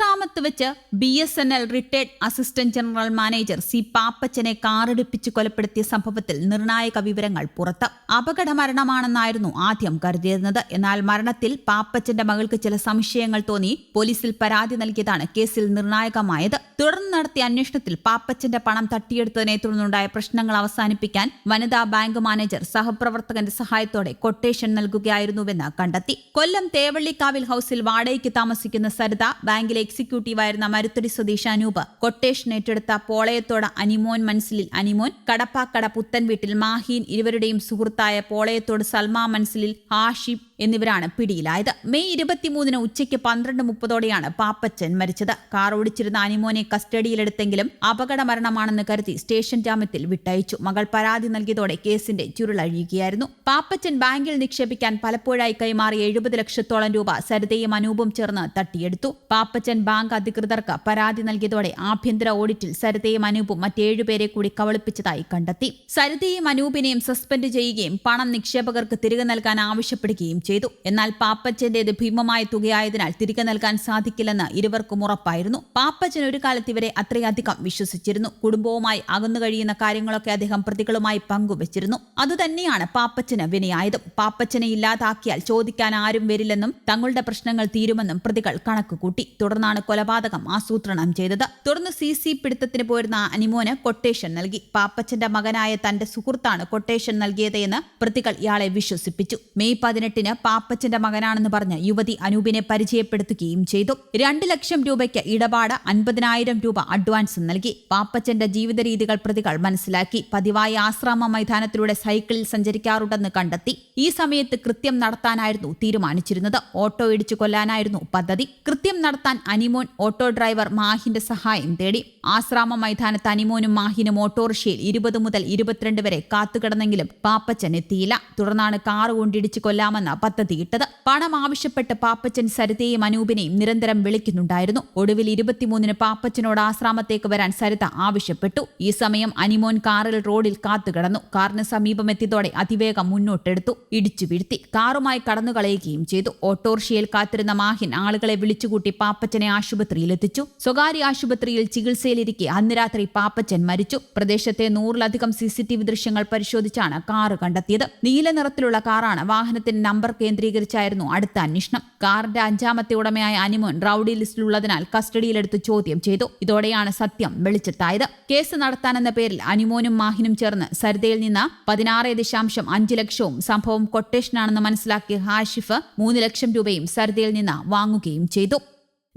ആശ്രാമത്ത് വെച്ച് B S N L retired assistant general manager C പാപ്പച്ചനെ കാറെടുപ്പിച്ച് കൊലപ്പെടുത്തിയ സംഭവത്തിൽ നിർണായക വിവരങ്ങൾ പുറത്ത്. അപകട മരണമാണെന്നായിരുന്നു ആദ്യം കരുതിയിരുന്നത്. എന്നാൽ മരണത്തിൽ പാപ്പച്ചന്റെ മകൾക്ക് ചില സംശയങ്ങൾ തോന്നി പോലീസിൽ പരാതി നൽകിയതാണ് കേസിൽ നിർണായകമായത്. തുടർന്ന് നടത്തിയ അന്വേഷണത്തിൽ പാപ്പച്ചന്റെ പണം തട്ടിയെടുത്തതിനെ തുടർന്നുണ്ടായ പ്രശ്നങ്ങൾ അവസാനിപ്പിക്കാൻ വനിതാ ബാങ്ക് മാനേജർ സഹപ്രവർത്തകന്റെ സഹായത്തോടെ കൊട്ടേഷൻ നൽകുകയായിരുന്നുവെന്ന് കണ്ടെത്തി. കൊല്ലം തേവള്ളിക്കാവിൽ ഹൌസിൽ വാടകയ്ക്ക് താമസിക്കുന്ന സരിത ബാങ്കിലെ എക്സിക്യൂട്ടീവായിരുന്ന മരുത്തടി സ്വദേശി അനൂപ് കൊട്ടേഷൻ ഏറ്റെടുത്ത പോളയത്തോട് അനിമോൻ മൻസിലിൽ അനിമോൻ കടപ്പാക്കട പുത്തൻ വീട്ടിൽ മാഹീൻ ഇരുവരുടെയും സുഹൃത്തായ പോളയത്തോട് സൽമാ മൻസിലിൽ ഹാഷിബ് എന്നിവരാണ് പിടിയിലായത്. മെയ് ഇരുപത്തിമൂന്നിന് ഉച്ചയ്ക്ക് പന്ത്രണ്ട് മുപ്പതോടെയാണ് പാപ്പച്ചൻ മരിച്ചത്. കാർ ഓടിച്ചിരുന്ന അനിമോനെ കസ്റ്റഡിയിലെടുത്തെങ്കിലും അപകട മരണമാണെന്ന് കരുതി സ്റ്റേഷൻ ജാമ്യത്തിൽ വിട്ടയച്ചു. മകൾ പരാതി നൽകിയതോടെ കേസിന്റെ ചുരുളഴിയുകയായിരുന്നു. പാപ്പച്ചൻ ബാങ്കിൽ നിക്ഷേപിക്കാൻ പലപ്പോഴായി കൈമാറിയ എഴുപത് ലക്ഷത്തോളം രൂപ സരിതയും അനൂപും ചേർന്ന് തട്ടിയെടുത്തു. പാപ്പച്ചൻ ബാങ്ക് അധികൃതർക്ക് പരാതി നൽകിയതോടെ ആഭ്യന്തര ഓഡിറ്റിൽ സരിതയും അനൂപും മറ്റേഴുപേരെ കൂടി കവളിപ്പിച്ചതായി കണ്ടെത്തി. സരിതയും അനൂപിനെയും സസ്പെൻഡ് ചെയ്യുകയും പണം നിക്ഷേപകർക്ക് തിരികെ നൽകാൻ ആവശ്യപ്പെടുകയും ചെയ്തു. എന്നാൽ പാപ്പച്ചന്റേത് ഭീമമായ തുകയായതിനാൽ തിരികെ നൽകാൻ സാധിക്കില്ലെന്ന് ഇരുവർക്കും ഉറപ്പായിരുന്നു. പാപ്പച്ചൻ ഒരു കാലത്ത് ഇവരെ അത്രയധികം വിശ്വസിച്ചിരുന്നു. കുടുംബവുമായി അകന്നു കഴിയുന്ന കാര്യങ്ങളൊക്കെ അദ്ദേഹം പ്രതികളുമായി പങ്കുവച്ചിരുന്നു. അതുതന്നെയാണ് പാപ്പച്ചന് വിനയായതും. പാപ്പച്ചനെ ഇല്ലാതാക്കിയാൽ ചോദിക്കാൻ ആരും വരില്ലെന്നും തങ്ങളുടെ പ്രശ്നങ്ങൾ തീരുമെന്നും പ്രതികൾ കണക്കുകൂട്ടി. തുടർന്നാണ് കൊലപാതകം ആസൂത്രണം ചെയ്തത്. തുടർന്ന് സി സി പിടുത്തത്തിന് പോയിരുന്ന അനിമോന് കൊട്ടേഷൻ നൽകി. പാപ്പച്ചന്റെ മകനായ തന്റെ സുഹൃത്താണ് കൊട്ടേഷൻ നൽകിയത് എന്ന് പ്രതികൾ ഇയാളെ വിശ്വസിപ്പിച്ചു. മെയ് പതിനെട്ടിന് പാപ്പച്ചന്റെ മകനാണെന്ന് പറഞ്ഞ് യുവതി അനൂപിനെ പരിചയപ്പെടുത്തുകയും ചെയ്തു. രണ്ട് ലക്ഷം രൂപയ്ക്ക് ഇടപാട് അൻപതിനായിരം രൂപ അഡ്വാൻസ് നൽകി. പാപ്പച്ചന്റെ ജീവിത രീതികൾ പ്രതികൾ മനസ്സിലാക്കി. പതിവായി ആശ്രാമ മൈതാനത്തിലൂടെ സൈക്കിളിൽ സഞ്ചരിക്കാറുണ്ടെന്ന് കണ്ടെത്തി. ഈ സമയത്ത് കൃത്യം നടത്താനായിരുന്നു തീരുമാനിച്ചിരുന്നത്. ഓട്ടോ ഇടിച്ചു കൊല്ലാനായിരുന്നു പദ്ധതി. കൃത്യം നടത്താൻ അനിമോൻ ഓട്ടോ ഡ്രൈവർ മാഹിന്റെ സഹായം തേടി. ആശ്രാമ മൈതാനത്ത് അനിമോനും മാഹിനും ഓട്ടോറിക്ഷയിൽ ഇരുപത് മുതൽ ഇരുപത്തിരണ്ട് വരെ കാത്തുകിടന്നെങ്കിലും പാപ്പച്ചൻ എത്തിയില്ല. തുടർന്നാണ് കാറ് കൊണ്ടിടിച്ച് കൊല്ലാമെന്ന പദ്ധതിയിട്ടത് പണം ആവശ്യപ്പെട്ട് പാപ്പച്ചൻ സരിതയും അനൂപിനെയും നിരന്തരം വിളിക്കുന്നുണ്ടായിരുന്നു. ഒടുവിൽ ഇരുപത്തിമൂന്നിന് പാപ്പച്ചനോട് ആശ്രാമത്തേക്ക് വരാൻ സരിത ആവശ്യപ്പെട്ടു. ഈ സമയം അനിമോൻ കാറിൽ റോഡിൽ കാത്തുകിടന്നു. കാറിന് സമീപമെത്തിയതോടെ അതിവേഗം മുന്നോട്ടെടുത്തു. ഇടിച്ചു വീഴ്ത്തി. കാറുമായി കടന്നുകളയുകയും ചെയ്തു. ഓട്ടോറിക്ഷയിൽ കാത്തിരുന്ന മാഹിൻ ആളുകളെ വിളിച്ചുകൂട്ടി പാപ്പച്ചനെ ആശുപത്രിയിൽ എത്തിച്ചു സ്വകാര്യ ആശുപത്രിയിൽ ചികിത്സയിലിരിക്കെ അന്ന് രാത്രി പാപ്പച്ചൻ മരിച്ചു. പ്രദേശത്തെ നൂറിലധികം സി സി ടി വി ദൃശ്യങ്ങൾ പരിശോധിച്ചാണ് കാറ് കണ്ടെത്തിയത്. നീല നിറത്തിലുള്ള കാറാണ് വാഹനത്തിന്റെ നമ്പർ കേന്ദ്രീകരിച്ചായിരുന്നു അടുത്ത അന്വേഷണം. കാറിന്റെ അഞ്ചാമത്തെ ഉടമയായ അനിമോൻ റൌഡി ലിസ്റ്റിലുള്ളതിനാൽ കസ്റ്റഡിയിലെടുത്ത് ചോദ്യം ചെയ്തു. ഇതോടെയാണ് സത്യം വെളിച്ചത്തായത്. കേസ് നടത്താനെന്ന പേരിൽ അനിമോനും മാഹിനും ചേർന്ന് സരിതയിൽ നിന്ന് പതിനാറ് ദശാംശം അഞ്ച് ലക്ഷവും സംഭവം കൊട്ടേഷനാണെന്ന് മനസ്സിലാക്കിയ ഹാഷിഫ് മൂന്ന് ലക്ഷം രൂപയും സരിതയിൽ നിന്ന് വാങ്ങുകയും ചെയ്തു.